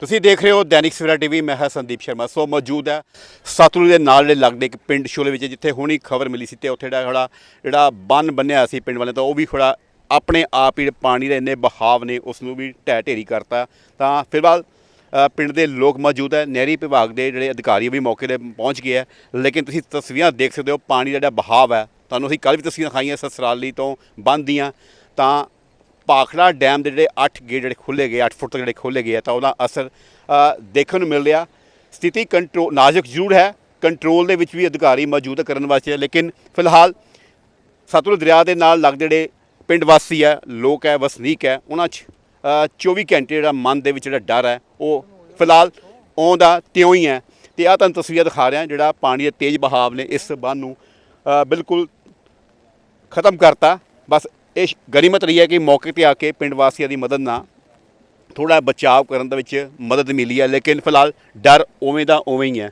ਤੁਸੀਂ ਦੇਖ ਰਹੇ ਹੋ ਦੈਨਿਕ ਸਵੇਰਾ ਟੀਵੀ, ਮੈਂ ਹਾਂ ਸੰਦੀਪ ਸ਼ਰਮਾ। ਸੋ ਮੌਜੂਦ ਹੈ ਸਤਲੁਜ ਦੇ ਨਾਲ ਦੇ ਲੱਗਦੇ ਇੱਕ ਪਿੰਡ ਸ਼ੋਲੇ ਵਿੱਚ, ਜਿੱਥੇ ਹੁਣੀ ਖਬਰ ਮਿਲੀ ਸੀ ਤੇ ਉੱਥੇ ਜਿਹੜਾ ਥੋੜਾ ਜਿਹੜਾ ਬੰਨ ਬੰਨਿਆ ਸੀ ਪਿੰਡ ਵਾਲੇ ਤੋਂ, ਉਹ ਵੀ ਥੋੜਾ ਆਪਣੇ ਆਪ ਹੀ ਪਾਣੀ ਦੇ ਇੰਨੇ ਬਹਾਵ ਨੇ, ਉਸ ਨੂੰ ਵੀ ਢਹਿ ਢੇਰੀ ਕਰਤਾ। ਤਾਂ ਫਿਲਹਾਲ ਪਿੰਡ ਦੇ ਲੋਕ ਮੌਜੂਦ ਹੈ, ਨਹਿਰੀ ਵਿਭਾਗ ਦੇ ਜਿਹੜੇ ਅਧਿਕਾਰੀ ਵੀ ਮੌਕੇ ਤੇ ਪਹੁੰਚ ਗਏ ਹੈ। ਲੇਕਿਨ ਤੁਸੀਂ ਤਸਵੀਰਾਂ ਦੇਖ ਸਕਦੇ ਹੋ, ਪਾਣੀ ਦਾ ਜਿਹੜਾ ਬਹਾਵ ਹੈ, ਤੁਹਾਨੂੰ ਅਸੀਂ ਕੱਲ੍ਹ ਵੀ ਤਸਵੀਰਾਂ ਖਾਈਆਂ ਸਸਰਾਲੀ ਤੋਂ ਬੰਨ੍ਹ ਦੀਆਂ ਤਾਂ ਪਾਖੜਾ ਡੈਮ ਦੇ ਜਿਹੜੇ 8 ਗੇਟ ਜਿਹੜੇ ਖੁੱਲੇ ਗਏ 8 ਫੁੱਟ ਤੱਕ ਜਿਹੜੇ ਖੋਲੇ ਗਏ ਆ ਤਾਂ ਉਹਦਾ ਅਸਰ ਦੇਖਣ ਨੂੰ ਮਿਲ ਰਿਹਾ। ਸਥਿਤੀ ਕੰਟਰੋਲ ਨਾਜ਼ੁਕ ਜ਼ਰੂਰ ਹੈ। ਕੰਟਰੋਲ ਦੇ ਵਿੱਚ ਵੀ ਅਧਿਕਾਰੀ ਮੌਜੂਦ ਕਰਨ ਵਾਸਤੇ ਲੇਕਿਨ ਫਿਲਹਾਲ ਸਤਲੁਜ ਦਰਿਆ ਦੇ ਨਾਲ ਲੱਗਦੇ ਜਿਹੜੇ ਪਿੰਡ ਵਾਸੀ ਹੈ ਲੋਕ ਹੈ ਵਸਨੀਕ ਹੈ ਉਹਨਾਂ 'ਚ ਅ, 24 ਘੰਟੇ ਜਿਹੜਾ ਮਨ ਦੇ ਵਿੱਚ ਜਿਹੜਾ ਡਰ ਹੈ ਉਹ ਫਿਲਹਾਲ ਆਉਂਦਾ ਤਿਉਂ ਹੀ ਹੈ। ਤੇ ਆ ਤੁਹਾਨੂੰ ਤਸਵੀਰ ਦਿਖਾ ਰਿਹਾ ਜਿਹੜਾ ਪਾਣੀ ਦੇ ਤੇਜ਼ ਬਹਾਵ ਨੇ ਇਸ ਬੰਨ ਨੂੰ ਬਿਲਕੁਲ ਖਤਮ ਕਰਤਾ। ਬਸ ਇਹ ਸ਼- ਗਨੀਮਤ ਰਹੀ ਹੈ ਕਿ ਮੌਕੇ ਤੇ ਆ ਕੇ ਪਿੰਡ ਵਾਸੀਆਂ ਦੀ ਮਦਦ ਨਾਲ ਥੋੜਾ ਬਚਾਅ ਕਰਨ ਦੇ ਵਿੱਚ ਮਦਦ ਮਿਲੀ ਹੈ ਲੇਕਿਨ ਫਿਲਹਾਲ ਡਰ ਉਵੇਂ ਦਾ ਉਵੇਂ ਹੀ ਹੈ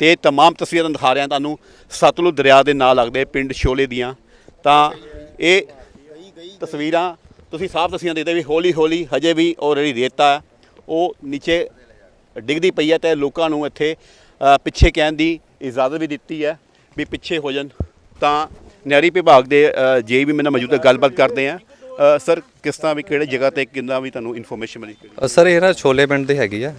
ਤੇ ਇਹ तमाम ਤਸਵੀਰਾਂ ਤੁਹਾਨੂੰ ਦਿਖਾ ਰਿਹਾ ਤੁਹਾਨੂੰ ਸਤਲੁਜ ਦਰਿਆ ਦੇ ਨਾਲ ਲੱਗਦੇ ਪਿੰਡ ਸ਼ੋਲੇ ਦੀਆਂ ਤਾਂ ਇਹ ਤਸਵੀਰਾਂ ਤੁਸੀਂ ਸਾਫ਼ ਤਸਵੀਰਾਂ ਦੇਖਦੇ ਵੀ ਹੌਲੀ ਹੌਲੀ ਹਜੇ ਵੀ ਉਹ ਜਿਹੜੀ ਰੇਤਾ ਹੈ, ਉਹ ਨੀਚੇ ਡਿੱਗਦੀ ਪਈ ਹੈ ਤੇ ਲੋਕਾਂ ਨੂੰ ਇੱਥੇ ਅ, ਪਿੱਛੇ ਕਹਿਣ ਦੀ ਇਜਾਜ਼ਤ ਵੀ ਦਿੱਤੀ ਹੈ ਵੀ ਪਿੱਛੇ ਹੋ ਜਾਣ ਤਾਂ ਨਹਿਰੀ ਵਿਭਾਗ ਦੇ ਜੇ ਵੀ ਮੇਰੇ ਨਾਲ ਮੌਜੂਦ ਹੈ ਗੱਲਬਾਤ ਕਰਦੇ ਆ ਸਰ ਕਿਸ ਤਰ੍ਹਾਂ ਵੀ ਕਿਹੜੇ ਜਗ੍ਹਾ ਤੇ ਕਿੰਨਾ ਵੀ ਤੁਹਾਨੂੰ ਇਨਫੋਰਮੇਸ਼ਨ ਮਿਲੀ? ਸਰ ਇਹ ਨਾ ਛੋਲੇ ਪਿੰਡ ਦੇ ਹੈਗੀ ਆ।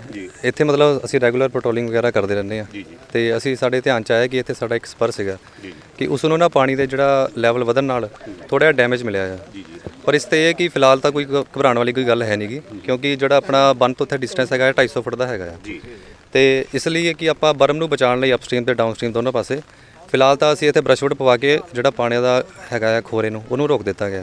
ਇੱਥੇ ਮਤਲਬ ਅਸੀਂ ਰੈਗੂਲਰ ਪੈਟਰੋਲਿੰਗ ਵਗੈਰਾ ਕਰਦੇ ਰਹਿੰਦੇ ਆ। ਤੇ ਅਸੀਂ ਸਾਡੇ ਧਿਆਨ ਚ ਆਇਆ ਕਿ ਇੱਥੇ ਸਾਡਾ ਇੱਕ ਸਪਰ ਸੀਗਾ। ਕਿ ਉਸ ਨੂੰ ਨਾ ਪਾਣੀ ਦੇ ਜਿਹੜਾ ਲੈਵਲ ਵਧਣ ਨਾਲ ਥੋੜਾ ਜਿਹਾ ਡੈਮੇਜ ਮਿਲਿਆ ਆ। ਪਰ ਇਸ ਤੇ ਇਹ ਕਿ ਫਿਲਹਾਲ ਤਾਂ ਕੋਈ ਘਬਰਾਉਣ ਵਾਲੀ ਕੋਈ ਗੱਲ ਹੈ ਨਹੀਂਗੀ ਕਿਉਂਕਿ ਜਿਹੜਾ ਆਪਣਾ ਬੰਨ ਤੋਂ ਉੱਥੇ ਡਿਸਟੈਂਸ ਹੈਗਾ ਇਹ 250 ਫੁੱਟ ਦਾ ਹੈਗਾ ਆ। ਤੇ ਇਸ ਲਈ ਇਹ ਕਿ ਆਪਾਂ ਬਰਮ ਨੂੰ ਬਚਾਉਣ ਲਈ ਅਪਸਟ੍ਰੀਮ ਤੇ ਡਾਊਨਸਟ੍ਰੀਮ ਦੋਨੋਂ ਪਾਸੇ ਫਿਲਹਾਲ ਤਾਂ ਅਸੀਂ ਇੱਥੇ ਬਰਸ਼ਵੁੱਡ ਪਵਾ ਕੇ ਜਿਹੜਾ ਪਾਣੀ ਦਾ ਹੈਗਾ ਆ ਖੋਰੇ ਨੂੰ ਉਹਨੂੰ ਰੋਕ ਦਿੱਤਾ ਗਿਆ।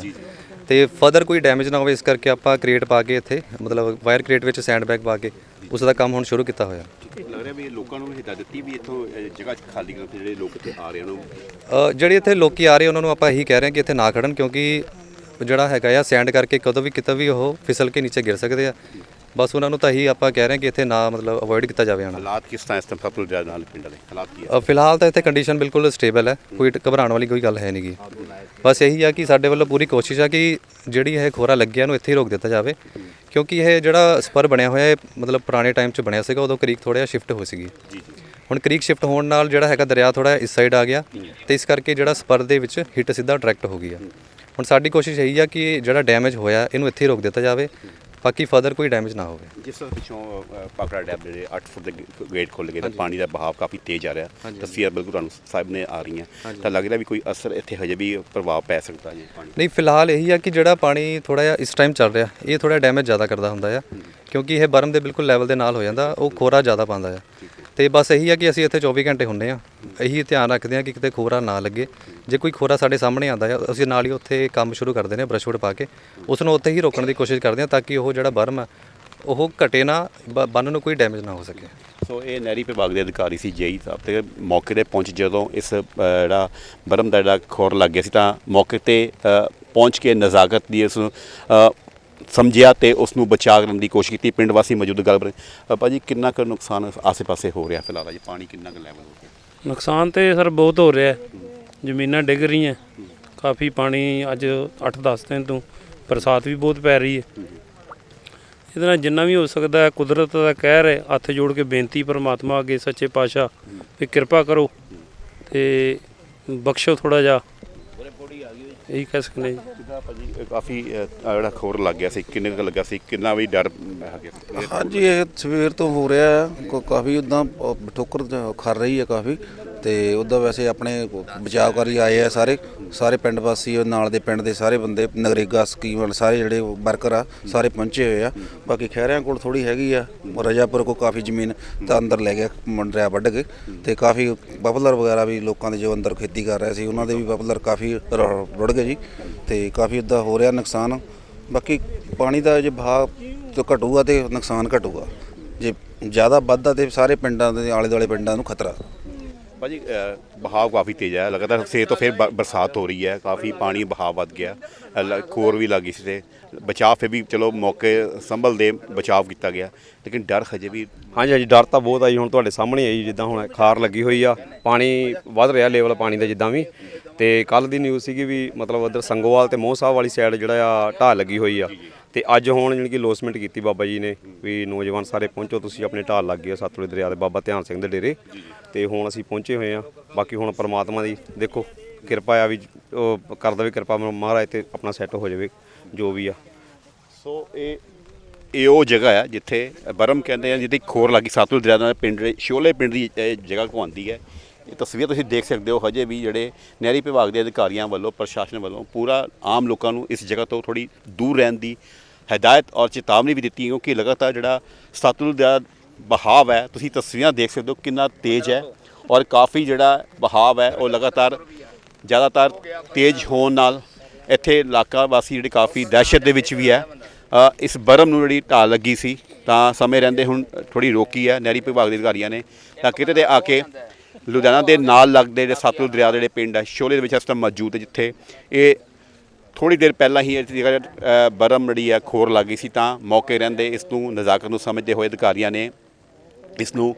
ਤੇ ਫਰਦਰ ਕੋਈ ਡੈਮੇਜ ਨਾ ਹੋਵੇ ਇਸ ਕਰਕੇ ਆਪਾਂ ਕ੍ਰੀਏਟ ਪਾ ਕੇ ਇੱਥੇ ਮਤਲਬ ਵਾਇਰ ਕ੍ਰੀਏਟ ਵਿੱਚ ਸੈਂਡ ਬੈਗ ਪਾ ਕੇ ਉਸ ਦਾ ਕੰਮ ਹੁਣ ਸ਼ੁਰੂ ਕੀਤਾ ਹੋਇਆ। ਲੱਗ ਰਿਹਾ ਵੀ ਲੋਕਾਂ ਨੂੰ ਹਿਦਾਇਤ ਦਿੱਤੀ ਵੀ ਇੱਥੋਂ ਜਗ੍ਹਾ ਖਾਲੀ ਕਰਨ ਜਿਹੜੇ ਲੋਕ ਇੱਥੇ ਆ ਰਹੇ ਹਨ ਅ, ਜਿਹੜੇ ਇੱਥੇ ਲੋਕੀ ਆ ਰਹੇ ਉਹਨਾਂ ਨੂੰ ਆਪਾਂ ਇਹੀ ਕਹਿ ਰਹੇ ਹਾਂ ਕਿ ਇੱਥੇ ਨਾ ਖੜਨ ਕਿਉਂਕਿ ਜਿਹੜਾ ਹੈਗਾ ਆ ਸੈਂਡ ਕਰਕੇ ਕਦੋਂ ਵੀ ਕਿਤੇ ਵੀ ਉਹ ਫਿਸਲ ਕੇ ਨੀਚੇ ਗਿਰ ਸਕਦੇ ਆ। ਬਸ ਉਹਨਾਂ ਨੂੰ ਤਾਂ ਇਹੀ ਆਪਾਂ ਕਹਿ ਰਹੇ ਹਾਂ ਕਿ ਇੱਥੇ ਨਾ ਮਤਲਬ ਅਵੋਇਡ ਕੀਤਾ ਜਾਵੇ ਆਉਣਾ। ਹਾਲਾਤ ਕਿਸ ਤਰ੍ਹਾਂ ਇਸ ਤਰ੍ਹਾਂ ਸਤਲੁਜ ਦਰਿਆ ਨਾਲ ਪਿੰਡ ਦੇ ਹਾਲਾਤ ਕੀ ਹੈ? ਅ, ਫਿਲਹਾਲ ਤਾਂ ਇੱਥੇ ਕੰਡੀਸ਼ਨ ਬਿਲਕੁਲ ਸਟੇਬਲ ਹੈ। ਕੋਈ ਘਬਰਾਉਣ ਵਾਲੀ ਕੋਈ ਗੱਲ ਹੈ ਨਹੀਂਗੀ ਬਸ ਇਹੀ ਆ ਕਿ ਸਾਡੇ ਵੱਲੋਂ ਪੂਰੀ ਕੋਸ਼ਿਸ਼ ਆ ਕਿ ਜਿਹੜੀ ਇਹ ਖੋਰਾ ਲੱਗਿਆ ਨੂੰ ਇੱਥੇ ਹੀ ਰੋਕ ਦਿੱਤਾ ਜਾਵੇ। ਕਿਉਂਕਿ ਇਹ ਜਿਹੜਾ ਸਪਰ ਬਣਿਆ ਹੋਇਆ ਹੈ ਮਤਲਬ ਪੁਰਾਣੇ ਟਾਈਮ 'ਚ ਬਣਿਆ ਸੀਗਾ ਉਦੋਂ ਕਰੀਕ ਥੋੜਾ ਜਿਹਾ ਸ਼ਿਫਟ ਹੋ ਸੀਗੀ। ਜੀ ਜੀ। ਹੁਣ ਕਰੀਕ ਸ਼ਿਫਟ ਹੋਣ ਨਾਲ ਜਿਹੜਾ ਹੈਗਾ ਦਰਿਆ ਥੋੜਾ ਇਸ ਸਾਈਡ ਆ ਗਿਆ ਤੇ ਇਸ ਕਰਕੇ ਜਿਹੜਾ ਸਪਰ ਦੇ ਵਿੱਚ ਹਿੱਟ ਸਿੱਧਾ ਡਾਇਰੈਕਟ ਹੋ ਗਈ ਆ। ਹੁਣ ਸਾਡੀ ਕੋਸ਼ਿਸ਼ ਇਹੀ ਆ ਕਿ ਜਿਹੜਾ ਡੈਮੇਜ ਹੋਇਆ ਇਹਨੂੰ ਇੱਥੇ ਹੀ ਰੋਕ ਦਿੱਤਾ ਜਾਵੇ। ਬਾਕੀ ਫਰਦਰ ਕੋਈ ਡੈਮੇਜ ਨਾ ਹੋਵੇ। ਜਿਸ ਤਰ੍ਹਾਂ ਪਿੱਛੋਂ ਅ, ਪਾਕੜਾ ਡੈਮ ਦੇ ਜਿਹੜੇ 8 ਫੁੱਟ ਦੇ ਗੇਟ ਖੁੱਲ ਗਏ ਤਾਂ ਪਾਣੀ ਦਾ ਬਹਾਵ ਕਾਫੀ ਤੇਜ਼ ਆ ਰਿਹਾ। ਤਸਵੀਰਾਂ ਬਿਲਕੁਲ ਤੁਹਾਨੂੰ ਸਾਹਿਬ ਨੇ ਆ ਰਹੀਆਂ। ਤਾਂ ਲੱਗ ਰਿਹਾ ਵੀ ਕੋਈ ਅਸਰ ਇੱਥੇ ਹਜੇ ਵੀ ਪ੍ਰਭਾਵ ਪੈ ਸਕਦਾ ਜੀ ਪਾਣੀ ਨਹੀਂ ਫਿਲਹਾਲ ਇਹੀ ਆ ਕਿ ਜਿਹੜਾ ਪਾਣੀ ਥੋੜਾ ਜਿਹਾ ਇਸ ਟਾਈਮ ਚੱਲ ਰਿਹਾ ਇਹ ਥੋੜਾ ਡੈਮੇਜ ਜ਼ਿਆਦਾ ਕਰਦਾ ਹੁੰਦਾ ਆ। ਕਿਉਂਕਿ ਇਹ ਬਰਮ ਦੇ ਬਿਲਕੁਲ ਲੈਵਲ ਦੇ ਨਾਲ ਹੋ ਜਾਂਦਾ ਉਹ ਖੋਰਾ ਜ਼ਿਆਦਾ ਪਾਉਂਦਾ ਆ। ਤੇ ਬਸ ਇਹੀ ਆ ਕਿ ਅਸੀਂ ਇੱਥੇ 24 ਘੰਟੇ ਹੁੰਨੇ ਆ ਇਹੀ ਧਿਆਨ ਰੱਖਦੇ ਆ ਕਿ ਕਿਤੇ ਖੋਰਾ ਨਾ ਲੱਗੇ। ਜੇ ਕੋਈ ਖੋਰਾ ਸਾਡੇ ਸਾਹਮਣੇ ਆਉਂਦਾ ਆ ਅਸੀਂ ਨਾਲ ਹੀ ਉੱਥੇ ਕੰਮ ਸ਼ੁਰੂ ਕਰਦੇ ਨੇ ਬਰਸ਼ਵੁੱਡ ਪਾ ਕੇ। ਉਸ ਨੂੰ ਉੱਥੇ ਹੀ ਰੋਕਣ ਦੀ ਕੋਸ਼ਿਸ਼ ਕਰਦੇ ਆ ਤਾਂ ਕਿ ਉਹ ਜਿਹੜਾ ਬਰਮ ਆ, ਉਹ ਘਟੇ ਨਾ, ਬ- ਬੰਨ ਨੂੰ ਕੋਈ ਡੈਮੇਜ ਨਾ ਹੋ ਸਕੇ। ਸੋ ਇਹ ਨਹਿਰੀ ਵਿਭਾਗ ਦੇ ਅਧਿਕਾਰੀ ਸੀ ਜੇਈ ਸਾਹਿਬ ਤੇ ਮੌਕੇ ਤੇ ਪਹੁੰਚ ਜਦੋਂ ਇਸ ਜਿਹੜਾ ਬਰਮ ਦਾ ਜਿਹੜਾ ਖੋਰ ਲੱਗ ਗਿਆ ਸੀ ਤਾਂ ਮੌਕੇ ਤੇ ਪਹੁੰਚ ਕੇ ਨਜ਼ਾਕਤ ਦੀ ਉਸ ਸਮਝਿਆ ਤੇ ਉਸ ਨੂੰ ਬਚਾ ਕਰਨ ਦੀ ਕੋਸ਼ਿਸ਼ ਕੀਤੀ। ਪਿੰਡ ਵਾਸੀ ਮੌਜੂਦ ਗੱਲ ਬਣੇ ਭਾਜੀ, ਕਿੰਨਾ ਕੁ ਨੁਕਸਾਨ ਆਸੇ-ਪਾਸੇ ਹੋ ਰਿਹਾ ਫਿਲਹਾਲ? ਜੀ ਪਾਣੀ ਕਿੰਨਾ ਕੁ ਲੈਵਲ ਹੋ ਗਿਆ? ਨੁਕਸਾਨ ਤੇ ਸਰ ਬਹੁਤ ਹੋ ਰਿਹਾ। ਜ਼ਮੀਨਾਂ ਡਿੱਗ ਰਹੀਆਂ। ਕਾਫੀ ਪਾਣੀ ਅੱਜ 8-10 ਦਿਨ ਤੋਂ ਬਰਸਾਤ ਵੀ ਬਹੁਤ ਪੈ ਰਹੀ ਹੈ। ਇਹਦੇ ਨਾਲ ਜਿੰਨਾ ਵੀ ਹੋ ਸਕਦਾ ਕੁਦਰਤ ਦਾ ਕਹਿਰ ਹੈ, ਹੱਥ ਜੋੜ ਕੇ ਬੇਨਤੀ ਪਰਮਾਤਮਾ ਅੱਗੇ ਸੱਚੇ ਪਾਤਸ਼ਾਹ ਵੀ ਕਿਰਪਾ ਕਰੋ ਤੇ ਬਖਸ਼ੋ ਥੋੜਾ ਜਿਹਾ। ਇਹੀ ਕਹਿ ਸਕਦੇ ਜੀ ਕਿਦਾ ਭਾਜੀ ਇਹ ਕਾਫੀ ਆਹ ਜਿਹੜਾ ਖੋਰ ਲੱਗ ਗਿਆ ਸੀ ਕਿੰਨੇ ਕੁ ਲੱਗਾ ਸੀ ਕਿੰਨਾ ਵੀ ਡਰ ਹੈਗਾ? ਹਾਂਜੀ ਇਹ ਸਵੇਰ ਤੋਂ ਹੋ ਰਿਹਾ ਹੈ ਕੋ- ਕਾਫੀ ਉਦਾਂ ਠੋਕਰ ਜ- ਖਰ ਰਹੀ ਹੈ ਕਾਫੀ ਤੇ ਉਦਾਂ ਵੈਸੇ ਆਪਣੇ ਬਚਾਅਕਾਰੀ ਆਏ ਆ ਸਾਰੇ ਸਾਰੇ ਪਿੰਡ ਵਾਸੀ, ਉਹ ਨਾਲ ਦੇ ਪਿੰਡ ਦੇ ਸਾਰੇ ਬੰਦੇ, ਨਗਰੇਗਾ ਸਕੀਮ ਵਾਲੇ ਸਾਰੇ ਜਿਹੜੇ ਵਰਕਰ ਆ, ਸਾਰੇ ਪਹੁੰਚੇ ਹੋਏ ਆ। ਬਾਕੀ ਖਹਿਰਿਆਂ ਕੋਲ ਥੋੜੀ ਹੈਗੀ ਆ, ਰਜਾਪੁਰ ਕੋ ਕਾਫੀ ਜ਼ਮੀਨ ਤਾਂ ਅੰਦਰ ਲੈ ਗਿਆ ਮੰਡਰਿਆ ਵੱਢ ਕੇ। ਤੇ ਕਾਫੀ ਪਪੂਲਰ ਵਗੈਰਾ ਵੀ ਲੋਕਾਂ ਦੇ ਜੋ ਅੰਦਰ ਖੇਤੀ ਕਰ ਰਹੇ ਸੀ, ਉਹਨਾਂ ਦੇ ਵੀ ਪਪੂਲਰ ਕਾਫੀ ਰੁੜ ਗਏ ਜੀ। ਤੇ ਕਾਫੀ ਉਦਾਂ ਹੋ ਰਿਹਾ ਨੁਕਸਾਨ। ਬਾਕੀ ਪਾਣੀ ਦਾ ਜੇ ਭਾਅ ਤੋਂ ਘਟੂਗਾ ਤੇ ਨੁਕਸਾਨ ਘਟੂਗਾ। ਜੇ ਜ਼ਿਆਦਾ ਵੱਧਦਾ ਤੇ ਸਾਰੇ ਪਿੰਡਾਂ ਦੇ ਆਲੇ ਦੁਆਲੇ ਪਿੰਡਾਂ ਨੂੰ ਖਤਰਾ। ਭਾਜੀ ਅ, ਬਹਾਵ ਕਾਫੀ ਤੇਜ਼ ਹੈ। ਲਗਾਤਾਰ ਸਵੇਰ ਤੋਂ ਫਿਰ ਬ- ਬਰਸਾਤ ਹੋ ਰਹੀ ਹੈ। ਕਾਫੀ ਪਾਣੀ ਬਹਾਵ ਵੱਧ ਗਿਆ। ਅ, ਲ- ਖੋਰ ਵੀ ਲੱਗੀ ਸੀ ਤੇ ਬਚਾਅ ਫਿਰ ਵੀ ਚਲੋ ਮੌਕੇ ਸੰਭਲ ਦੇ ਬਚਾਅ ਕੀਤਾ ਗਿਆ। ਲੇਕਿਨ ਡਰ ਹਜੇ ਵੀ ਹਾਂਜੀ ਹਾਂਜੀ ਡਰ ਤਾਂ ਬਹੁਤ ਆ ਜੀ। ਹੁਣ ਤੁਹਾਡੇ ਸਾਹਮਣੇ ਆਈ ਜਿੱਦਾਂ ਹੁਣ ਖਾਰ ਲੱਗੀ ਹੋਈ ਆ। ਪਾਣੀ ਵੱਧ ਰਿਹਾ ਲੈਵਲ ਪਾਣੀ ਦਾ ਜਿੱਦਾਂ ਵੀ। ਤੇ ਕੱਲ ਦੀ ਨਿਊਜ਼ ਸੀਗੀ ਵੀ ਮਤਲਬ ਉਧਰ ਸੰਗੋਵਾਲ ਤੇ ਮੋਹ ਸਾਹਿਬ ਵਾਲੀ ਸਾਈਡ ਜਿਹੜਾ ਆ ਢਾਹ ਲੱਗੀ ਹੋਈ ਆ। ਤੇ ਅੱਜ ਹੁਣ ਜਾਣੀ ਕਿ ਲੋਸਮੈਂਟ ਕੀਤੀ ਬਾਬਾ ਜੀ ਨੇ ਵੀ ਨੌਜਵਾਨ ਸਾਰੇ ਪਹੁੰਚੋ ਤੁਸੀਂ ਆਪਣੇ ਢਾਲ ਲੱਗ ਗਏ ਸਤਲੁਜ ਦਰਿਆ ਦੇ ਬਾਬਾ ਧਿਆਨ ਸਿੰਘ ਦੇ ਡੇਰੇ। ਤੇ ਹੁਣ ਅਸੀਂ ਪਹੁੰਚੇ ਹੋਏ ਆ ਬਾਕੀ ਹੁਣ ਪਰਮਾਤਮਾ ਦੀ ਦੇਖੋ, ਕਿਰਪਾ ਆ ਵੀ ਉਹ ਕਰ ਦੇਵੇ ਕਿਰਪਾ ਮਹਾਰਾਜ ਤੇ ਆਪਣਾ ਸੈੱਟ ਹੋ ਜਾਵੇ, ਜੋ ਵੀ ਆ। ਸੋ ਇਹ ਇਹ ਉਹ ਜਗ੍ਹਾ ਹੈ ਜਿੱਥੇ ਬਰਮ ਕਹਿੰਦੇ ਆ ਜਿੱਥੇ ਖੋਰ ਲੱਗੀ ਸਤਲੁਜ ਦਰਿਆ ਦਾ ਪਿੰਡ ਦੇ ਸ਼ੋਲੇ ਪਿੰਡ ਦੀ ਇਹ ਜਗ੍ਹਾ ਕਹਾਉਂਦੀ ਹੈ। ਇਹ ਤਸਵੀਰ ਤੁਸੀਂ ਦੇਖ ਸਕਦੇ ਹੋ ਹਜੇ ਵੀ ਜਿਹੜੇ ਨਹਿਰੀ ਵਿਭਾਗ ਦੇ ਅਧਿਕਾਰੀਆਂ ਵੱਲੋਂ, ਪ੍ਰਸ਼ਾਸਨ ਵੱਲੋਂ ਪੂਰਾ ਆਮ ਲੋਕਾਂ ਨੂੰ ਇਸ ਜਗ੍ਹਾ ਤੋਂ ਥੋੜੀ ਦੂਰ ਰਹਿਣ ਦੀ ਹਦਾਇਤ ਔਰ ਚੇਤਾਵਨੀ ਵੀ ਦਿੱਤੀ ਕਿਉਂਕਿ ਲਗਾਤਾਰ ਜਿਹੜਾ ਸਤਲੁਜ ਦਰਿਆ ਬਹਾਵ ਹੈ। ਤੁਸੀਂ ਤਸਵੀਰਾਂ ਦੇਖ ਸਕਦੇ ਹੋ ਕਿੰਨਾ ਤੇਜ਼ ਹੈ ਔਰ ਕਾਫੀ ਜਿਹੜਾ ਬਹਾਵ ਹੈ, ਉਹ ਲਗਾਤਾਰ ਜ਼ਿਆਦਾਤਰ ਤੇਜ਼ ਹੋਣ ਨਾਲ ਇੱਥੇ ਇਲਾਕਾ ਵਾਸੀ ਜਿਹੜੇ ਕਾਫੀ ਦਹਿਸ਼ਤ ਦੇ ਵਿੱਚ ਵੀ ਹੈ। ਇਸ ਬਰਮ ਨੂੰ ਜਿਹੜੀ ਢਾਲ ਲੱਗੀ ਸੀ, ਤਾਂ ਸਮੇਂ ਰਹਿੰਦੇ ਹੁਣ ਥੋੜੀ ਰੋਕੀ ਹੈ, ਨਹਿਰੀ ਵਿਭਾਗ ਦੇ ਅਧਿਕਾਰੀਆਂ ਨੇ। ਤਾਂ ਕਿਤੇ ਤੇ ਆ ਕੇ ਲੁਧਿਆਣਾ ਦੇ ਨਾਲ ਲੱਗਦੇ ਜਿਹੜੇ ਸਤਲੁਜ ਦਰਿਆ ਦੇ ਜਿਹੜੇ ਪਿੰਡ ਹੈ, ਸ਼ੋਲੇ ਦੇ ਵਿੱਚ ਇਸ ਟਾਈਮ ਮੌਜੂਦ ਹੈ ਜਿੱਥੇ ਇਹ ਥੋੜੀ ਦੇਰ ਪਹਿਲਾਂ ਹੀ ਇਸ ਜਗ੍ਹਾ ਬਰਮ ਜਿਹੜੀ ਹੈ, ਖੋਰ ਲੱਗੀ ਸੀ, ਤਾਂ ਮੌਕੇ ਰਹਿੰਦੇ ਇਸ ਨੂੰ ਨਜ਼ਾਕਤ ਨੂੰ ਸਮਝਦੇ ਹੋਏ ਅਧਿਕਾਰੀਆਂ ਨੇ ਇਸ ਨੂੰ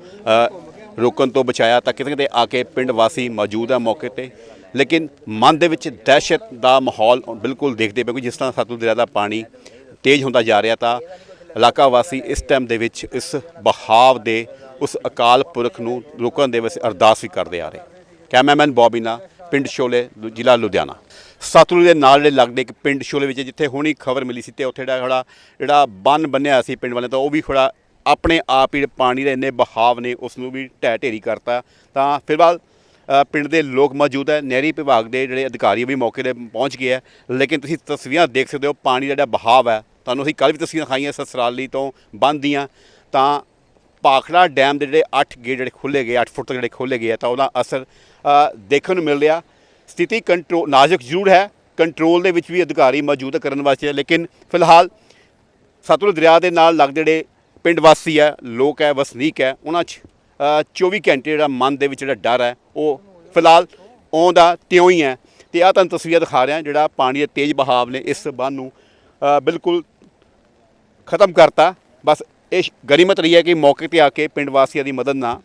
ਰੋਕਣ ਤੋਂ ਬਚਾਇਆ ਤਾਂ ਕਿਤੇ ਕਿਤੇ ਆ ਕੇ ਪਿੰਡ ਵਾਸੀ ਮੌਜੂਦ ਹੈ ਮੌਕੇ ਤੇ। ਲੇਕਿਨ ਮਨ ਦੇ ਵਿੱਚ ਦਹਿਸ਼ਤ ਦਾ ਮਾਹੌਲ ਬਿਲਕੁਲ ਦੇਖਦੇ ਪਏ ਕਿ ਜਿਸ ਤਰ੍ਹਾਂ ਸਤਲੁਜ ਦਰਿਆ ਦਾ ਪਾਣੀ ਤੇਜ਼ ਹੁੰਦਾ ਜਾ ਰਿਹਾ ਤਾਂ ਇਲਾਕਾ ਵਾਸੀ ਇਸ ਟਾਈਮ ਦੇ ਵਿੱਚ ਇਸ ਬਹਾਵ ਦੇ, ਉਸ ਅਕਾਲ ਪੁਰਖ ਨੂੰ ਰੋਕਣ ਦੇ ਵਿੱਚ ਅਰਦਾਸ ਵੀ ਕਰਦੇ ਆ ਰਹੇ। ਕੈਮਰਾਮੈਨ ਬੌਬੀਨਾ ਪਿੰਡ ਸ਼ੋਲੇ ਜ਼ਿਲ੍ਹਾ ਲੁਧਿਆਣਾ। ਸਤਲੁਜ ਦੇ ਨਾਲ ਦੇ ਲੱਗਦੇ ਇੱਕ ਪਿੰਡ ਸ਼ੋਲੇ ਵਿੱਚ ਜਿੱਥੇ ਹੁਣੀ ਖਬਰ ਮਿਲੀ ਸੀ ਤੇ ਉੱਥੇ ਜਿਹੜਾ ਥੋੜਾ ਜਿਹੜਾ ਬੰਨ ਬੰਨਿਆ ਸੀ ਪਿੰਡ ਵਾਲੇ ਤਾਂ, ਉਹ ਵੀ ਥੋੜਾ ਆਪਣੇ ਆਪ ਹੀ ਪਾਣੀ ਦੇ ਇੰਨੇ ਬਹਾਵ ਨੇ ਉਸ ਨੂੰ ਵੀ ਢਹਿ ਢੇਰੀ ਕਰਤਾ। ਤਾਂ ਫਿਲਹਾਲ ਪਿੰਡ ਦੇ ਲੋਕ ਮੌਜੂਦ ਹੈ, ਨਹਿਰੀ ਵਿਭਾਗ ਦੇ ਜਿਹੜੇ ਅਧਿਕਾਰੀ ਵੀ ਮੌਕੇ ਤੇ ਪਹੁੰਚ ਗਏ ਹੈ। ਲੇਕਿਨ ਤੁਸੀਂ ਤਸਵੀਰਾਂ ਦੇਖ ਸਕਦੇ ਹੋ, ਪਾਣੀ ਦਾ ਜਿਹੜਾ ਬਹਾਵ ਹੈ, ਤੁਹਾਨੂੰ ਅਸੀਂ ਕੱਲ ਵੀ ਤਸਵੀਰਾਂ ਖਾਈਆਂ ਸਸਰਾਲੀ ਤੋਂ ਬੰਦ ਦੀਆਂ। ਤਾਂ ਪਾਖੜਾ ਡੈਮ ਦੇ ਜਿਹੜੇ 8 ਗੇਟ ਜਿਹੜੇ ਖੁੱਲੇ ਗਏ 8 ਫੁੱਟ ਤੱਕ ਜਿਹੜੇ ਖੋਲੇ ਗਏ ਆ ਤਾਂ ਉਹਦਾ ਅਸਰ ਦੇਖਣ ਨੂੰ ਮਿਲ ਰਿਹਾ। ਸਥਿਤੀ ਕੰਟਰੋਲ ਨਾਜ਼ੁਕ ਜ਼ਰੂਰ ਹੈ, ਕੰਟਰੋਲ ਦੇ ਵਿੱਚ ਵੀ ਅਧਿਕਾਰੀ ਮੌਜੂਦ ਕਰਨ ਵਾਸਤੇ। ਲੇਕਿਨ ਫਿਲਹਾਲ, ਸਤਲੁਜ ਦਰਿਆ ਦੇ ਨਾਲ ਲੱਗਦੇ ਜਿਹੜੇ ਪਿੰਡ ਵਾਸੀ ਹੈ ਲੋਕ ਹੈ ਵਸਨੀਕ ਹੈ ਉਹਨਾਂ 'ਚ ਅ, 24 ਘੰਟੇ ਜਿਹੜਾ ਮਨ ਦੇ ਵਿੱਚ ਜਿਹੜਾ ਡਰ ਹੈ ਉਹ ਫਿਲਹਾਲ ਆਉਂਦਾ ਤਿਉਂ ਹੀ ਹੈ। ਤੇ ਆ ਤੁਹਾਨੂੰ ਤਸਵੀਰ ਦਿਖਾ ਰਿਹਾ ਜਿਹੜਾ ਪਾਣੀ ਦੇ ਤੇਜ਼ ਬਹਾਵ ਨੇ ਇਸ ਬੰਨ ਨੂੰ ਬਿਲਕੁਲ ਖਤਮ ਕਰਤਾ। ਬਸ ਇਹ ਸ਼- ਗਨੀਮਤ ਰਹੀ ਹੈ ਕਿ ਮੌਕੇ ਤੇ ਆ ਕੇ ਪਿੰਡ ਵਾਸੀਆਂ ਦੀ ਮਦਦ ਨਾਲ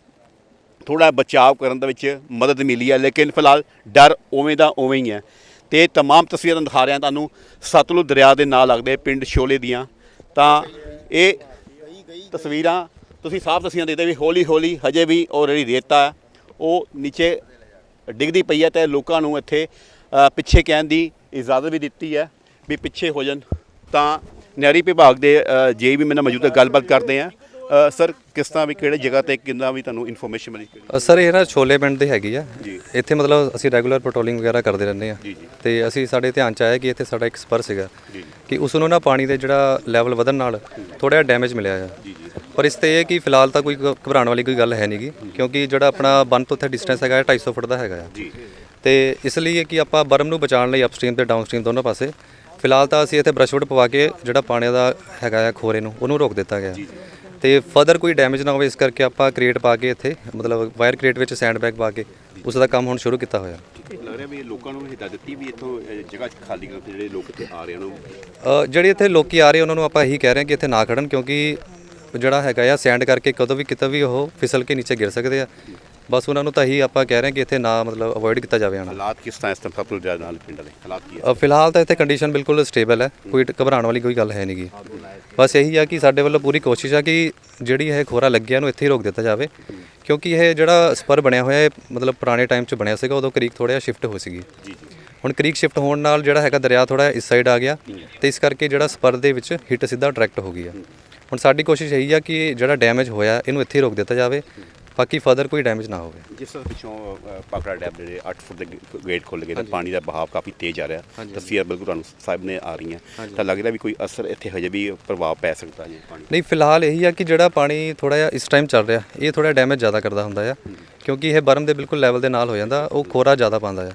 ਥੋੜਾ ਬਚਾਅ ਕਰਨ ਦੇ ਵਿੱਚ ਮਦਦ ਮਿਲੀ ਹੈ ਲੇਕਿਨ ਫਿਲਹਾਲ ਡਰ ਉਵੇਂ ਦਾ ਉਵੇਂ ਹੀ ਹੈ। ਤੇ ਇਹ ਤਮਾਮ ਤਸਵੀਰਾਂ ਦਿਖਾ ਰਿਹਾ ਤੁਹਾਨੂੰ ਸਤਲੁਜ ਦਰਿਆ ਦੇ ਨਾਲ ਲੱਗਦੇ ਪਿੰਡ ਸ਼ੋਲੇ ਦੀਆਂ। ਤਾਂ ਇਹ ਤਸਵੀਰਾਂ ਤੁਸੀਂ ਸਾਫ਼ ਤਸਵੀਰਾਂ ਦੇਖਦੇ ਵੀ ਹੌਲੀ ਹੌਲੀ ਹਜੇ ਵੀ ਉਹ ਜਿਹੜੀ ਰੇਤਾ ਹੈ ਉਹ ਨੀਚੇ ਡਿੱਗਦੀ ਪਈ ਹੈ ਤੇ ਲੋਕਾਂ ਨੂੰ ਇੱਥੇ ਪਿੱਛੇ ਕਹਿਣ ਦੀ ਇਜਾਜ਼ਤ ਵੀ ਦਿੱਤੀ ਹੈ ਵੀ ਪਿੱਛੇ ਹੋ ਜਾਣ ਤਾਂ ਨਹਿਰੀ ਵਿਭਾਗ ਦੇ ਜੇ ਵੀ ਮੇਰੇ ਨਾਲ ਮੌਜੂਦ ਗੱਲਬਾਤ ਕਰਦੇ ਆ। ਸਰ ਕਿਸ ਤਰ੍ਹਾਂ ਵੀ ਕਿਹੜੇ ਜਗ੍ਹਾ ਤੇ ਕਿੰਨਾ ਵੀ ਤੁਹਾਨੂੰ ਇਨਫੋਰਮੇਸ਼ਨ ਮਿਲੀ? ਅ, ਸਰ ਇਹ ਨਾ ਛੋਲੇ ਪਿੰਡ ਦੇ ਹੈਗੀ ਆ। ਜੀ। ਇੱਥੇ ਮਤਲਬ ਅਸੀਂ ਰੈਗੂਲਰ ਪੈਟਰੋਲਿੰਗ ਵਗੈਰਾ ਕਰਦੇ ਰਹਿੰਦੇ ਆ। ਜੀ, ਜੀ। ਤੇ ਅਸੀਂ ਸਾਡੇ ਧਿਆਨ ਚ ਆਇਆ ਕਿ ਇੱਥੇ ਸਾਡਾ ਇੱਕ ਸਪਰ ਸੀਗਾ ਜੀ। ਕਿ ਉਸ ਨੂੰ ਨਾ ਪਾਣੀ ਦੇ ਜਿਹੜਾ ਲੈਵਲ ਵਧਣ ਨਾਲ ਥੋੜਾ ਜਿਹਾ ਡੈਮੇਜ ਮਿਲਿਆ ਆ। ਪਰ ਇਸ ਤੇ ਇਹ ਕਿ ਫਿਲਹਾਲ ਤਾਂ ਕੋਈ ਘ- ਘਬਰਾਉਣ ਵਾਲੀ ਕੋਈ ਗੱਲ ਹੈ ਨਹੀਂਗੀ ਕਿਉਂਕਿ ਜਿਹੜਾ ਆਪਣਾ ਬੰਨ ਤੋਂ ਉੱਥੇ ਡਿਸਟੈਂਸ ਹੈਗਾ 250 ਫੁੱਟ ਦਾ ਹੈਗਾ ਆ। ਤੇ ਇਸ ਲਈ ਇਹ ਕਿ ਆਪਾਂ ਬਰਮ ਨੂੰ ਬਚਾਉਣ ਲਈ ਅਪਸਟ੍ਰੀਮ ਤੇ ਡਾਊਨਸਟ੍ਰੀਮ ਦੋਨੋਂ ਪਾਸੇ ਫਿਲਹਾਲ ਤਾਂ ਅਸੀਂ ਇੱਥੇ ਬ੍ਰਸ਼ਵੁੱਡ ਪਵਾ ਕੇ ਜਿਹੜਾ ਪਾਣੀ ਦਾ ਹੈਗਾ ਆ ਖੋਰੇ ਨੂੰ ਉਹਨੂੰ ਰੋਕ ਦਿੱਤਾ ਗਿਆ। ਤੇ ਫਰਦਰ ਕੋਈ ਡੈਮੇਜ ਨਾ ਹੋਵੇ ਇਸ ਕਰਕੇ ਆਪਾਂ ਕ੍ਰੀਏਟ ਪਾ ਕੇ ਇੱਥੇ ਮਤਲਬ ਵਾਇਰ ਕ੍ਰੀਏਟ ਵਿੱਚ ਸੈਂਡ ਬੈਗ ਪਾ ਕੇ ਉਸ ਦਾ ਕੰਮ ਹੁਣ ਸ਼ੁਰੂ ਕੀਤਾ ਹੋਇਆ। ਲੱਗ ਰਿਹਾ ਵੀ ਲੋਕਾਂ ਨੂੰ ਹਿਦਾਇਤ ਦਿੱਤੀ ਵੀ ਇੱਥੋਂ ਜਗ੍ਹਾ ਖਾਲੀ ਕਰੋ ਤੇ ਜਿਹੜੇ ਲੋਕ ਇੱਥੇ ਆ ਰਹੇ ਉਹਨਾਂ ਜਿਹੜੇ ਇੱਥੇ ਲੋਕੀ ਆ ਰਹੇ ਉਹਨਾਂ ਨੂੰ ਆਪਾਂ ਇਹੀ ਕਹਿ ਰਹੇ ਹਾਂ ਕਿ ਇੱਥੇ ਨਾ ਖੜਨ ਕਿਉਂਕਿ ਜਿਹੜਾ ਹੈਗਾ ਆ ਸੈਂਡ ਕਰਕੇ ਕਦੋਂ ਵੀ ਕਿਤੇ ਵੀ ਉਹ ਫਿਸਲ ਕੇ ਨੀਚੇ ਗਿਰ ਸਕਦੇ ਆ। ਬਸ ਉਹਨਾਂ ਨੂੰ ਤਾਂ ਇਹੀ ਆਪਾਂ ਕਹਿ ਰਹੇ ਹਾਂ ਕਿ ਇੱਥੇ ਨਾ ਮਤਲਬ ਅਵੋਇਡ ਕੀਤਾ ਜਾਵੇ ਆਉਣਾ ਹਾਲਾਤ ਕਿਸ ਤਰ੍ਹਾਂ ਇਸ ਤਰ੍ਹਾਂ ਸਤਲੁਜ ਦਰਿਆ ਨਾਲ ਪਿੰਡ ਦੇ? ਹਾਲਾਤ ਕੀ ਹੈ? ਅ, ਫਿਲਹਾਲ ਤਾਂ ਇੱਥੇ ਕੰਡੀਸ਼ਨ ਬਿਲਕੁਲ ਸਟੇਬਲ ਹੈ। ਕੋਈ ਘਬਰਾਉਣ ਵਾਲੀ ਕੋਈ ਗੱਲ ਹੈ ਨਹੀਂਗੀ ਬਸ ਇਹੀ ਆ ਕਿ ਸਾਡੇ ਵੱਲੋਂ ਪੂਰੀ ਕੋਸ਼ਿਸ਼ ਆ ਕਿ ਜਿਹੜੀ ਇਹ ਖੋਰਾ ਲੱਗਿਆ ਨੂੰ ਇੱਥੇ ਹੀ ਰੋਕ ਦਿੱਤਾ ਜਾਵੇ। ਕਿਉਂਕਿ ਇਹ ਜਿਹੜਾ ਸਪਰ ਬਣਿਆ ਹੋਇਆ ਹੈ ਮਤਲਬ ਪੁਰਾਣੇ ਟਾਈਮ 'ਚ ਬਣਿਆ ਸੀਗਾ ਉਦੋਂ ਕਰੀਕ ਥੋੜਾ ਜਿਹਾ ਸ਼ਿਫਟ ਹੋ ਸੀਗੀ। ਹੁਣ ਕਰੀਕ ਸ਼ਿਫਟ ਹੋਣ ਨਾਲ ਜਿਹੜਾ ਹੈਗਾ ਦਰਿਆ ਥੋੜਾ ਇਸ ਸਾਈਡ ਆ ਗਿਆ ਤੇ ਇਸ ਕਰਕੇ ਜਿਹੜਾ ਸਪਰ ਦੇ ਵਿੱਚ ਹਿੱਟ ਸਿੱਧਾ ਡਾਇਰੈਕਟ ਹੋ ਗਈ ਆ। ਹੁਣ ਸਾਡੀ ਕੋਸ਼ਿਸ਼ ਇਹੀ ਆ ਕਿ ਜਿਹੜਾ ਡੈਮੇਜ ਹੋਇਆ ਇਹਨੂੰ ਇੱਥੇ ਹੀ ਰੋਕ ਦਿੱਤਾ ਜਾਵੇ। ਬਾਕੀ ਫਰਦਰ ਕੋਈ ਡੈਮੇਜ ਨਾ ਹੋਵੇ। ਜਿਸ ਤਰ੍ਹਾਂ ਪਿੱਛੋਂ ਪਾਕੜਾ ਡੈਮ ਦੇ ਜਿਹੜੇ 8 ਫੁੱਟ ਦੇ ਗੇਟ ਖੁੱਲ ਗਏ ਤਾਂ ਪਾਣੀ ਦਾ ਬਹਾਵ ਕਾਫੀ ਤੇਜ਼ ਆ ਰਿਹਾ। ਤਸਵੀਰਾਂ ਬਿਲਕੁਲ ਤੁਹਾਨੂੰ ਸਾਹਿਬ ਨੇ ਆ ਰਹੀਆਂ। ਤਾਂ ਲੱਗ ਰਿਹਾ ਵੀ ਕੋਈ ਅਸਰ ਇੱਥੇ ਹਜੇ ਵੀ ਪ੍ਰਭਾਵ ਪੈ ਸਕਦਾ ਜੀ ਪਾਣੀ ਨਹੀਂ ਫਿਲਹਾਲ ਇਹੀ ਆ ਕਿ ਜਿਹੜਾ ਪਾਣੀ ਥੋੜਾ ਜਿਹਾ ਇਸ ਟਾਈਮ ਚੱਲ ਰਿਹਾ ਇਹ ਥੋੜਾ ਡੈਮੇਜ ਜ਼ਿਆਦਾ ਕਰਦਾ ਹੁੰਦਾ ਆ। ਕਿਉਂਕਿ ਇਹ ਬਰਮ ਦੇ ਬਿਲਕੁਲ ਲੈਵਲ ਦੇ ਨਾਲ ਹੋ ਜਾਂਦਾ ਉਹ ਖੋਰਾ ਜ਼ਿਆਦਾ ਪਾਉਂਦਾ ਆ।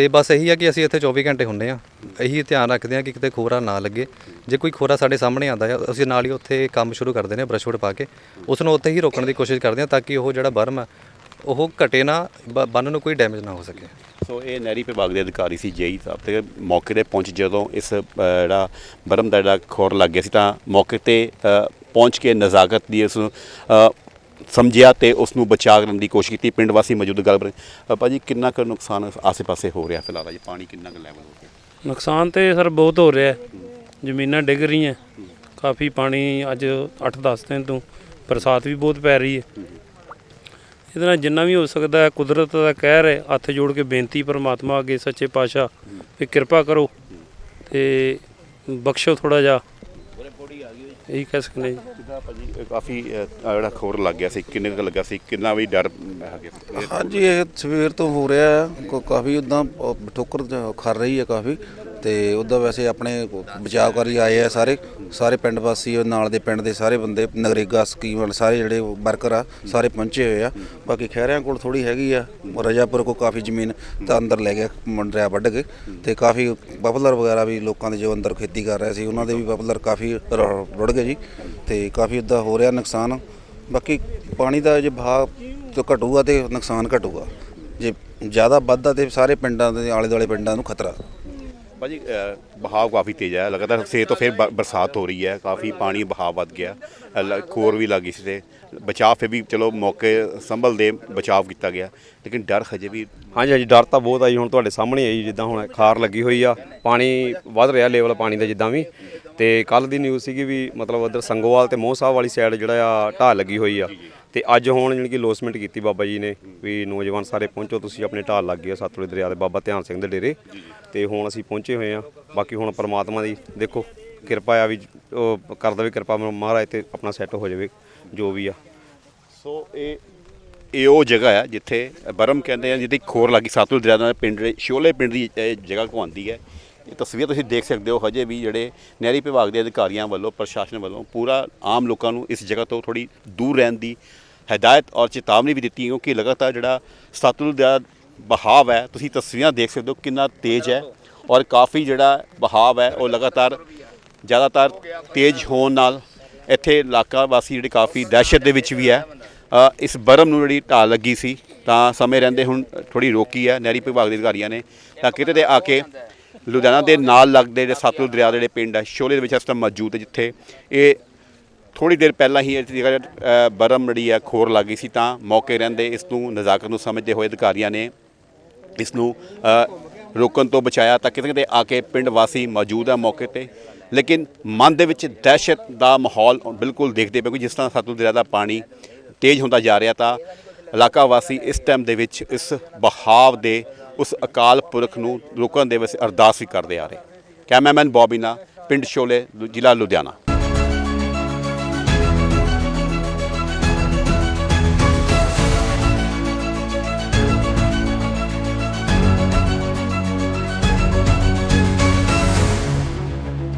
ਤੇ ਬਸ ਇਹੀ ਆ ਕਿ ਅਸੀਂ ਇੱਥੇ 24 ਘੰਟੇ ਹੁੰਨੇ ਆ ਇਹੀ ਧਿਆਨ ਰੱਖਦੇ ਆ ਕਿ ਕਿਤੇ ਖੋਰਾ ਨਾ ਲੱਗੇ। ਜੇ ਕੋਈ ਖੋਰਾ ਸਾਡੇ ਸਾਹਮਣੇ ਆਉਂਦਾ ਆ ਅਸੀਂ ਨਾਲ ਹੀ ਉੱਥੇ ਕੰਮ ਸ਼ੁਰੂ ਕਰ ਦਿੰਦੇ ਆ ਬ੍ਰਸ਼ਵੁੱਡ ਪਾ ਕੇ। ਉਸ ਨੂੰ ਉੱਥੇ ਹੀ ਰੋਕਣ ਦੀ ਕੋਸ਼ਿਸ਼ ਕਰਦੇ ਆ ਤਾਂ ਕਿ ਉਹ ਜਿਹੜਾ ਬਰਮ ਆ, ਉਹ ਘਟੇ ਨਾ, ਬ- ਬੰਨ ਨੂੰ ਕੋਈ ਡੈਮੇਜ ਨਾ ਹੋ ਸਕੇ। ਸੋ ਇਹ ਨਹਿਰੀ ਵਿਭਾਗ ਦੇ ਅਧਿਕਾਰੀ ਸੀ ਜੇਈ ਸਾਹਿਬ ਤੇ ਮੌਕੇ ਤੇ ਪਹੁੰਚ ਜਦੋਂ ਇਸ ਜਿਹੜਾ ਬਰਮ ਦਾ ਜਿਹੜਾ ਖੋਰ ਲੱਗ ਗਿਆ ਸੀ ਤਾਂ ਮੌਕੇ ਤੇ ਪਹੁੰਚ ਕੇ ਨਜ਼ਾਕਤ ਦੀ ਉਸ ਸਮਝਿਆ ਤੇ ਉਸ ਨੂੰ ਬਚਾ ਕਰਨ ਦੀ ਕੋਸ਼ਿਸ਼ ਕੀਤੀ। ਪਿੰਡ ਵਾਸੀ ਮੌਜੂਦ ਗੱਲ ਪਰ ਭਾਜੀ, ਕਿੰਨਾ ਕੁ ਨੁਕਸਾਨ ਆਸੇ-ਪਾਸੇ ਹੋ ਰਿਹਾ ਫਿਲਹਾਲ ਜੀ? ਪਾਣੀ ਕਿੰਨਾ ਕੁ ਲੈਵਲ ਹੋ ਗਿਆ? ਨੁਕਸਾਨ ਤੇ ਸਰ ਬਹੁਤ ਹੋ ਰਿਹਾ। ਜ਼ਮੀਨਾਂ ਡਿੱਗ ਰਹੀਆਂ। ਕਾਫੀ ਪਾਣੀ ਅੱਜ 8-10 ਦਿਨ ਤੋਂ ਬਰਸਾਤ ਵੀ ਬਹੁਤ ਪੈ ਰਹੀ ਹੈ। ਇਹਦੇ ਨਾਲ ਜਿੰਨਾ ਵੀ ਹੋ ਸਕਦਾ ਹੈ, ਕੁਦਰਤ ਦਾ ਕਹਿਰ ਹੈ, ਹੱਥ ਜੋੜ ਕੇ ਬੇਨਤੀ ਪਰਮਾਤਮਾ ਅੱਗੇ ਸੱਚੇ ਪਾਤਸ਼ਾਹ ਵੀ ਕਿਰਪਾ ਕਰੋ ਤੇ ਬਖਸ਼ੋ ਥੋੜਾ ਜਿਹਾ। ਇਹੀ ਕਹਿ ਸਕਨੇ ਜੀ। ਕਿਦਾਂ ਭਾਜੀ ਇਹ ਕਾਫੀ ਜਿਹੜਾ ਖੋਰ ਲੱਗ ਗਿਆ ਸੀ ਕਿੰਨੇ ਕੁ ਲੱਗਾ ਸੀ ਕਿੰਨਾ ਵੀ ਡਰ ਹੈਗਾ ਸੀ? ਹਾਂਜੀ ਇਹ ਸਵੇਰ ਤੋਂ ਹੋ ਰਿਹਾ ਹੈ ਕੋ- ਕਾਫੀ ਉਦਾਂ ਠੋਕਰ ਜ- ਖਰ ਰਹੀ ਹੈ ਕਾਫੀ। ਤੇ ਉਦਾਂ ਵੈਸੇ ਆਪਣੇ ਬਚਾਅ ਕਰੀ ਆਏ ਆ ਸਾਰੇ ਸਾਰੇ ਪਿੰਡ ਵਾਸੀ ਉਹ ਨਾਲ ਦੇ ਪਿੰਡ ਦੇ ਸਾਰੇ ਬੰਦੇ, ਨਗਰੇਗਾ ਸਕੀਮ ਵਾਲੇ ਸਾਰੇ ਜਿਹੜੇ ਵਰਕਰ ਆ, ਸਾਰੇ ਪਹੁੰਚੇ ਹੋਏ ਆ। ਬਾਕੀ ਖਹਿਰਿਆਂ ਕੋਲ ਥੋੜੀ ਹੈਗੀ ਆ, ਰਜਾਪੁਰ ਕੋ ਕਾਫੀ ਜ਼ਮੀਨ ਤਾਂ ਅੰਦਰ ਲੈ ਗਿਆ ਮੁੰਡਰਿਆ ਵੱਢ ਕੇ ਤੇ ਕਾਫੀ ਪਪੂਲਰ ਵਗੈਰਾ ਵੀ ਲੋਕਾਂ ਦੇ ਜੋ ਅੰਦਰ ਖੇਤੀ ਕਰ ਰਹੇ ਸੀ, ਉਹਨਾਂ ਦੇ ਵੀ ਪਪੂਲਰ ਕਾਫੀ ਰੁੜ ਗਏ ਜੀ ਤੇ ਕਾਫੀ ਉਦਾਂ ਹੋ ਰਿਹਾ ਨੁਕਸਾਨ। ਬਾਕੀ ਪਾਣੀ ਦਾ ਜੇ ਭਾਅ ਤੋਂ ਘਟੂਗਾ ਤੇ ਨੁਕਸਾਨ ਘਟੂਗਾ। ਜੇ ਜ਼ਿਆਦਾ ਵੱਧਦਾ ਤੇ ਸਾਰੇ ਪਿੰਡਾਂ ਦੇ ਆਲੇ ਦੁਆਲੇ ਪਿੰਡਾਂ ਨੂੰ ਖਤਰਾ। ਭਾਜੀ ਅ, ਬਹਾਵ ਕਾਫੀ ਤੇਜ਼ ਹੈ। ਲਗਾਤਾਰ ਸਵੇਰ ਤੋਂ ਫਿਰ ਬ- ਬਰਸਾਤ ਹੋ ਰਹੀ ਹੈ। ਕਾਫੀ ਪਾਣੀ ਬਹਾਵ ਵੱਧ ਗਿਆ। ਅ, ਲ- ਖੋਰ ਵੀ ਲੱਗੀ ਸੀ ਤੇ ਬਚਾਅ ਫਿਰ ਵੀ ਚਲੋ ਮੌਕੇ ਸੰਭਲ ਦੇ ਬਚਾਅ ਕੀਤਾ ਗਿਆ। ਲੇਕਿਨ ਡਰ ਹਜੇ ਵੀ ਹਾਂਜੀ ਹਾਂਜੀ ਡਰ ਤਾਂ ਬਹੁਤ ਆ ਜੀ। ਹੁਣ ਤੁਹਾਡੇ ਸਾਹਮਣੇ ਆਈ ਜਿੱਦਾਂ ਹੁਣ ਖਾਰ ਲੱਗੀ ਹੋਈ ਆ। ਪਾਣੀ ਵੱਧ ਰਿਹਾ ਲੈਵਲ ਪਾਣੀ ਦਾ ਜਿੱਦਾਂ ਵੀ। ਤੇ ਕੱਲ ਦੀ ਨਿਊਜ਼ ਸੀਗੀ ਵੀ ਮਤਲਬ ਉਧਰ ਸੰਗੋਵਾਲ ਤੇ ਮੋਹ ਸਾਹਿਬ ਵਾਲੀ ਸਾਈਡ ਜਿਹੜਾ ਆ ਢਾਹ ਲੱਗੀ ਹੋਈ ਆ। ਤੇ ਅੱਜ ਹੁਣ ਜਾਣੀ ਕਿ ਲੋਸਮੈਂਟ ਕੀਤੀ ਬਾਬਾ ਜੀ ਨੇ ਵੀ ਨੌਜਵਾਨ ਸਾਰੇ ਪਹੁੰਚੋ, ਤੁਸੀਂ ਆਪਣੇ ਢਾਲ ਲੱਗ ਗਏ ਆ ਸਤਲੁਜ ਦਰਿਆ ਦੇ ਬਾਬਾ ਧਿਆਨ ਸਿੰਘ ਦੇ ਡੇਰੇ। ਤੇ ਹੁਣ ਅਸੀਂ ਪਹੁੰਚੇ ਹੋਏ ਆ। ਬਾਕੀ ਹੁਣ ਪਰਮਾਤਮਾ ਦੀ ਦੇਖੋ, ਕਿਰਪਾ ਆ ਵੀ ਉਹ ਕਰ ਦੇਵੇ ਕਿਰਪਾ ਮਹਾਰਾਜ ਤੇ ਆਪਣਾ ਸੈੱਟ ਹੋ ਜਾਵੇ, ਜੋ ਵੀ ਆ। ਸੋ ਇਹ ਇਹ ਉਹ ਜਗ੍ਹਾ ਆ ਜਿੱਥੇ ਬਰਮ ਕਹਿੰਦੇ ਆ ਜਿੱਥੇ ਖੋਰ ਲੱਗੀ ਸਤਲੁਜ ਦਰਿਆ ਦਾ ਪਿੰਡ, ਸ਼ੋਲੇ ਪਿੰਡ ਦੀ ਇਹ ਜਗ੍ਹਾ ਕਹਾਉਂਦੀ ਹੈ। ਇਹ ਤਸਵੀਰ ਤੁਸੀਂ ਦੇਖ ਸਕਦੇ ਹੋ ਹਜੇ ਵੀ ਜਿਹੜੇ ਨਹਿਰੀ ਵਿਭਾਗ ਦੇ ਅਧਿਕਾਰੀਆਂ ਵੱਲੋਂ, ਪ੍ਰਸ਼ਾਸਨ ਵੱਲੋਂ ਪੂਰਾ ਆਮ ਲੋਕਾਂ ਨੂੰ ਇਸ ਜਗ੍ਹਾ ਤੋਂ ਥੋੜੀ ਦੂਰ ਰਹਿਣ ਦੀ ਹਦਾਇਤ ਔਰ ਚੇਤਾਵਨੀ ਵੀ ਦਿੱਤੀ ਕਿਉਂਕਿ ਲਗਾਤਾਰ ਜਿਹੜਾ ਸਤਲੁਜ ਦਾ ਬਹਾਵ ਹੈ, ਤੁਸੀਂ ਤਸਵੀਰਾਂ ਦੇਖ ਸਕਦੇ ਹੋ ਕਿੰਨਾ ਤੇਜ਼ ਹੈ ਔਰ ਕਾਫੀ ਜਿਹੜਾ ਬਹਾਵ ਹੈ, ਉਹ ਲਗਾਤਾਰ ਜ਼ਿਆਦਾਤਰ ਤੇਜ਼ ਹੋਣ ਨਾਲ ਇੱਥੇ ਇਲਾਕਾ ਵਾਸੀ ਜਿਹੜੇ ਕਾਫੀ ਦਹਿਸ਼ਤ ਦੇ ਵਿੱਚ ਵੀ ਹੈ। ਇਸ ਬਰਮ ਨੂੰ ਜਿਹੜੀ ਢਾਲ ਲੱਗੀ ਸੀ ਤਾਂ ਸਮੇਂ ਰਹਿੰਦੇ ਹੁਣ ਥੋੜੀ ਰੋਕੀ ਹੈ, ਨਹਿਰੀ ਵਿਭਾਗ ਦੇ ਅਧਿਕਾਰੀਆਂ ਨੇ ਤਾਂ ਕਿਤੇ ਤੇ ਆ ਕੇ ਲੁਧਿਆਣਾ ਦੇ ਨਾਲ ਲੱਗਦੇ ਜਿਹੜੇ ਸਤਲੁਜ ਦਰਿਆ ਦੇ ਜਿਹੜੇ ਪਿੰਡ ਹੈ ਸ਼ੋਲੇ ਦੇ ਵਿੱਚ ਇਸ ਟਾਈਮ ਮੌਜੂਦ ਹੈ ਜਿੱਥੇ ਇਹ ਥੋੜੀ ਦੇਰ ਪਹਿਲਾਂ ਹੀ ਇਹ ਜਗ੍ਹਾ ਬਰਮ ਜਿਹੜੀ ਹੈ ਖੋਰ ਲੱਗੀ ਸੀ ਤਾਂ ਮੌਕੇ ਰਹਿੰਦੇ ਇਸ ਨੂੰ ਨਜ਼ਾਕਤ ਨੂੰ ਸਮਝਦੇ ਹੋਏ ਅਧਿਕਾਰੀਆਂ ਨੇ ਇਸ ਨੂੰ ਰੋਕਣ ਤੋਂ ਬਚਾਇਆ ਤਾਂ ਕਿਤੇ ਕਿਤੇ ਆ ਕੇ ਪਿੰਡ ਵਾਸੀ ਮੌਜੂਦ ਹੈ ਮੌਕੇ ਤੇ। ਲੇਕਿਨ ਮਨ ਦੇ ਵਿੱਚ ਦਹਿਸ਼ਤ ਦਾ ਮਾਹੌਲ ਬਿਲਕੁਲ ਦੇਖਦੇ ਪਏ ਕਿ ਜਿਸ ਤਰ੍ਹਾਂ ਸਤਲੁਜ ਦਰਿਆ ਦਾ ਪਾਣੀ ਤੇਜ਼ ਹੁੰਦਾ ਜਾ ਰਿਹਾ ਤਾਂ ਇਲਾਕਾ ਵਾਸੀ ਇਸ ਟਾਈਮ ਦੇ ਵਿੱਚ ਇਸ ਬਹਾਵ ਦੇ ਉਸ ਅਕਾਲ ਪੁਰਖ ਨੂੰ ਰੋਕਣ ਦੇ ਵਾਸਤੇ ਅਰਦਾਸ ਵੀ ਕਰਦੇ ਆ ਰਹੇ। ਕੈਮਰਾਮੈਨ ਬੋਬੀਨਾ, ਪਿੰਡ ਸ਼ੋਲੇ, ਜ਼ਿਲ੍ਹਾ ਲੁਧਿਆਣਾ।